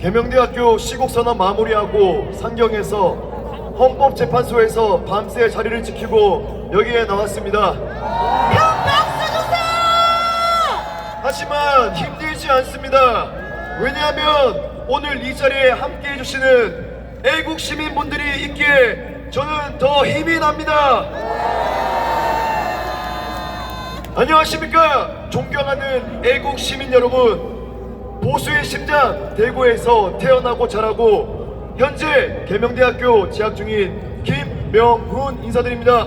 계명대학교 시국선언 마무리하고 상경에서 헌법재판소에서 밤새 자리를 지키고 여기에 나왔습니다. 하지만 힘들지 않습니다. 왜냐하면 오늘 이 자리에 함께 해주시는 애국 시민분들이 있기에 저는 더 힘이 납니다. 안녕하십니까. 존경하는 애국 시민 여러분. 보수의 심장 대구에서 태어나고 자라고 현재 계명대학교 재학 중인 김명훈 인사드립니다.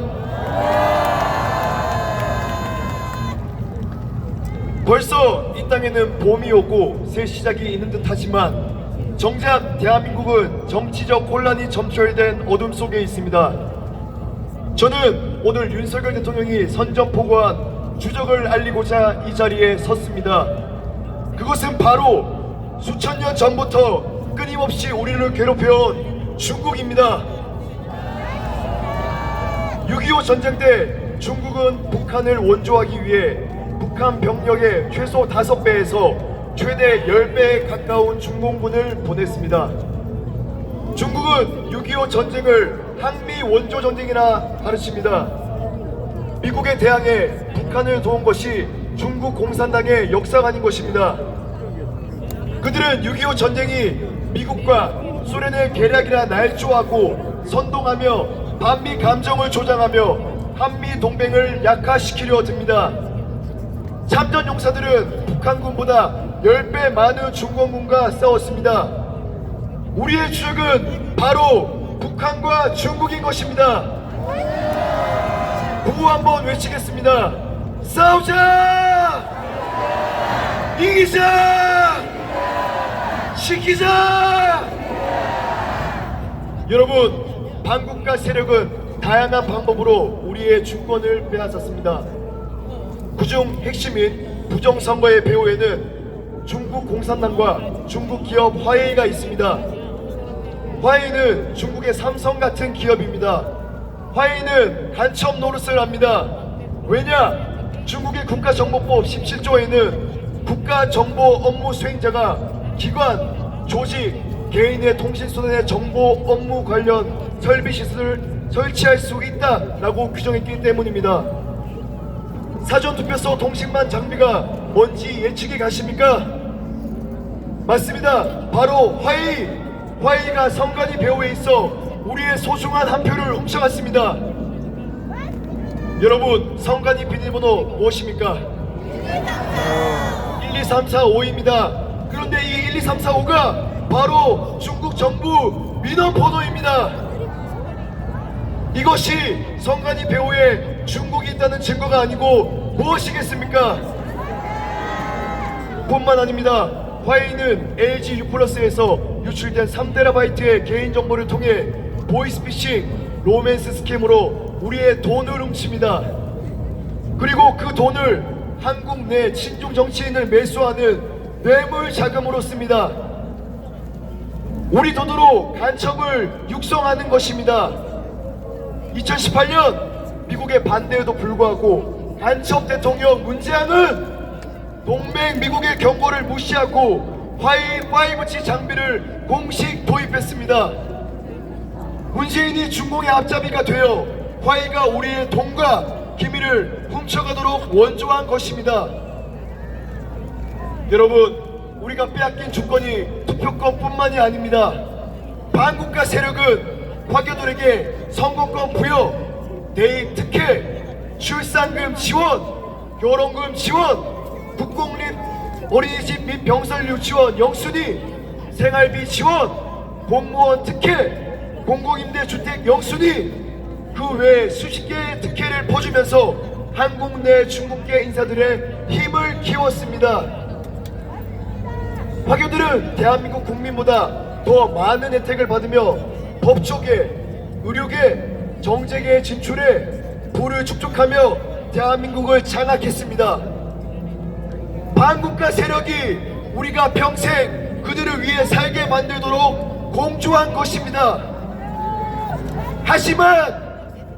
벌써 이 땅에는 봄이 오고 새 시작이 있는 듯 하지만 정작 대한민국은 정치적 혼란이 점철된 어둠 속에 있습니다. 저는 오늘 윤석열 대통령이 선전포고한 주적을 알리고자 이 자리에 섰습니다. 그것은 바로 수천 년 전부터 끊임없이 우리를 괴롭혀온 중국입니다. 6.25 전쟁 때 중국은 북한을 원조하기 위해 북한 병력의 최소 5배에서 최대 10배에 가까운 중공군을 보냈습니다. 중국은 6.25 전쟁을 한미 원조 전쟁이라 가르칩니다. 미국에 대항해 북한을 도운 것이 중국 공산당의 역사가 아닌 것입니다. 그들은 6.25 전쟁이 미국과 소련의 계략이라 날조하고 선동하며 반미 감정을 조장하며 한미 동맹을 약화시키려 듭니다. 참전 용사들은 북한군보다 10배 많은 중공군과 싸웠습니다. 우리의 추적은 바로 북한과 중국인 것입니다. 구호 한번 외치겠습니다. 싸우자! 이기자! 시키자! 여러분, 반국가 세력은 다양한 방법으로 우리의 주권을 빼앗았습니다. 그중 핵심인 부정선거의 배후에는 중국 공산당과 중국 기업 화웨이가 있습니다. 화웨이는 중국의 삼성 같은 기업입니다. 화웨이는 간첩 노릇을 합니다. 왜냐? 중국의 국가정보법 17조에는 국가정보 업무 수행자가 기관, 조직, 개인의 통신선의 정보 업무 관련 설비 시설을 설치할 수 있다라고 규정했기 때문입니다. 사전투표소 통신망 장비가 뭔지 예측이 가십니까? 맞습니다. 바로 화이 화이가 선관위 배후에 있어 우리의 소중한 한 표를 훔쳐갔습니다. 여러분 선관위 비밀번호 무엇입니까? 1, 2, 3, 4, 5입니다. 그런데 이 1, 2, 3, 4, 5가 바로 중국 정부 민원 번호입니다. 이것이 선관위 배후에 중국이 있다는 증거가 아니고 무엇이겠습니까? 뿐만 아닙니다. 화웨이는 LG U+에서 유출된 3테라바이트의 개인 정보를 통해 보이스피싱, 로맨스 스캠으로 우리의 돈을 훔칩니다. 그리고 그 돈을 한국 내 친중 정치인을 매수하는 뇌물 자금으로 씁니다. 우리 돈으로 간첩을 육성하는 것입니다. 2018년 미국의 반대에도 불구하고 간첩 대통령 문재양은 동맹 미국의 경고를 무시하고 화이 5G 장비를 공식 도입했습니다. 문재인이 중공의 앞잡이가 되어 화이가 우리의 돈과 기밀을 훔쳐가도록 원조한 것입니다. 여러분, 우리가 빼앗긴 주권이 투표권뿐만이 아닙니다. 반국가 세력은 화교들에게 선거권 부여, 대입 특혜, 출산금 지원, 결혼금 지원, 국공립 어린이집 및 병설 유치원 영순위, 생활비 지원, 공무원 특혜, 공공임대 주택 영순위, 그외 수십 개의 특혜를 퍼주면서 한국 내 중국계 인사들의 힘을 키웠습니다. 화교들은 대한민국 국민보다 더 많은 혜택을 받으며 법조계, 의료계, 정재계에 진출해 부를 축적하며 대한민국을 장악했습니다. 반국가 세력이 우리가 평생 그들을 위해 살게 만들도록 공조한 것입니다. 하지만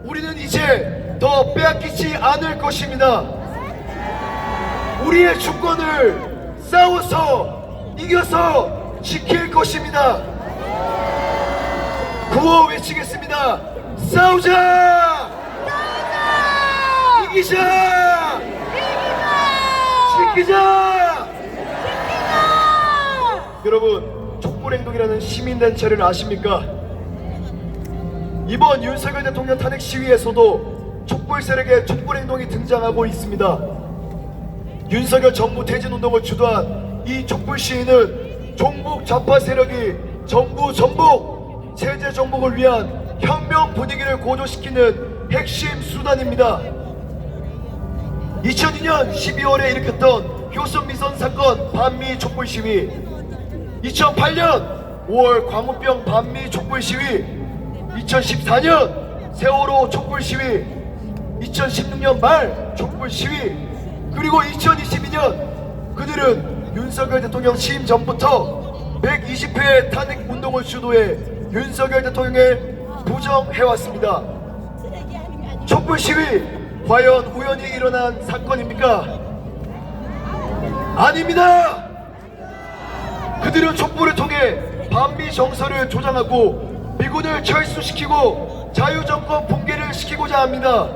우리는 이제 더 빼앗기지 않을 것입니다. 우리의 주권을 싸워서 이겨서 지킬 것입니다. 구호 외치겠습니다. 싸우자! 이기자! 지키자! 여러분 촛불 행동이라는 시민단체를 아십니까? 이번 윤석열 대통령 탄핵 시위에서도 촛불 세력의 촛불 행동이 등장하고 있습니다. 윤석열 정부 퇴진 운동을 주도한 이 촛불 시위는 종북 좌파 세력이 정부 전복, 체제 정복을 위한 혁명 분위기를 고조시키는 핵심 수단입니다. 2002년 12월에 일으켰던 효성 미선 사건 반미 촛불 시위 2008년 5월 광우병 반미 촛불 시위 2014년 세월호 촛불 시위 2016년 말 촛불 시위 그리고 2022년 그들은 윤석열 대통령 취임 전부터 120회 탄핵 운동을 주도해 윤석열 대통령을 부정해왔습니다. 촛불 시위 과연 우연히 일어난 사건입니까? 아닙니다. 그들은 촛불을 통해 반미 정서를 조장하고 미군을 철수시키고 자유정권 붕괴를 시키고자 합니다.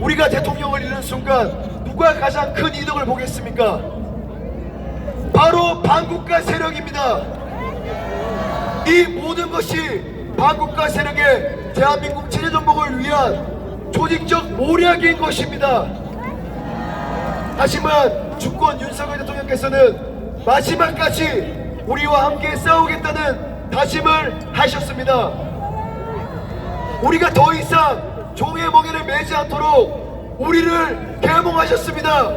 우리가 대통령을 잃는 순간 누가 가장 큰 이득을 보겠습니까? 바로 반국가 세력입니다. 이 모든 것이 반국가 세력의 대한민국 체제 전복을 위한 조직적 모략인 것입니다. 하지만 주권 윤석열 대통령께서는 마지막까지 우리와 함께 싸우겠다는 다짐을 하셨습니다. 우리가 더 이상 종의 멍에를 매지 않도록 우리를 계몽하셨습니다.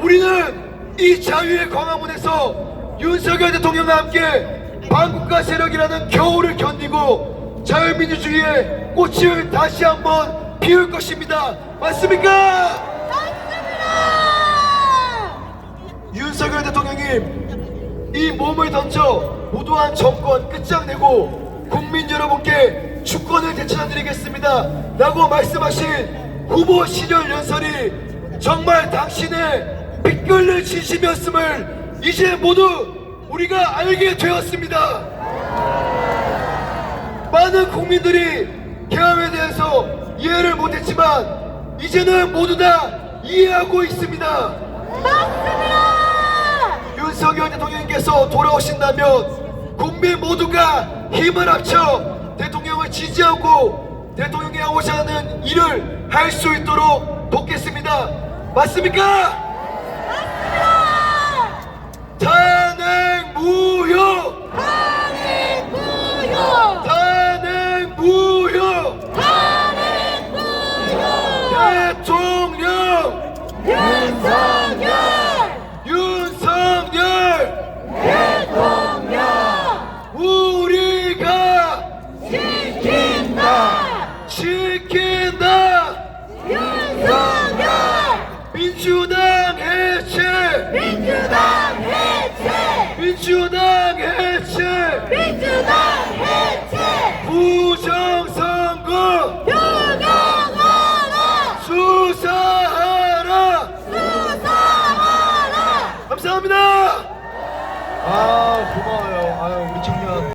우리는 이 자유의 광화문에서 윤석열 대통령과 함께 반국가 세력이라는 겨울을 견디고 자유민주주의의 꽃을 다시 한번 피울 것입니다. 맞습니까? 윤석열 대통령님 이 몸을 던져 무도한 정권 끝장내고 국민 여러분께 주권을 되찾아드리겠습니다. 라고 말씀하신 후보 시절 연설이 정말 당신의 빗끓는 진심이었음을 이제 모두 우리가 알게 되었습니다. 많은 국민들이 개헌에 대해서 이해를 못했지만 이제는 모두 다 이해하고 있습니다 윤석열 대통령께서 돌아오신다면 국민 모두가 힘을 합쳐 대통령을 지지하고 대통령이 하고자 하는 일을 할 수 있도록 돕겠습니다. 맞습니까? 민주당 해체! 민주당 해체! 부정선거! 휴강하라! 수사하라! 수사하라! 감사합니다! 아 고마워요. 아유.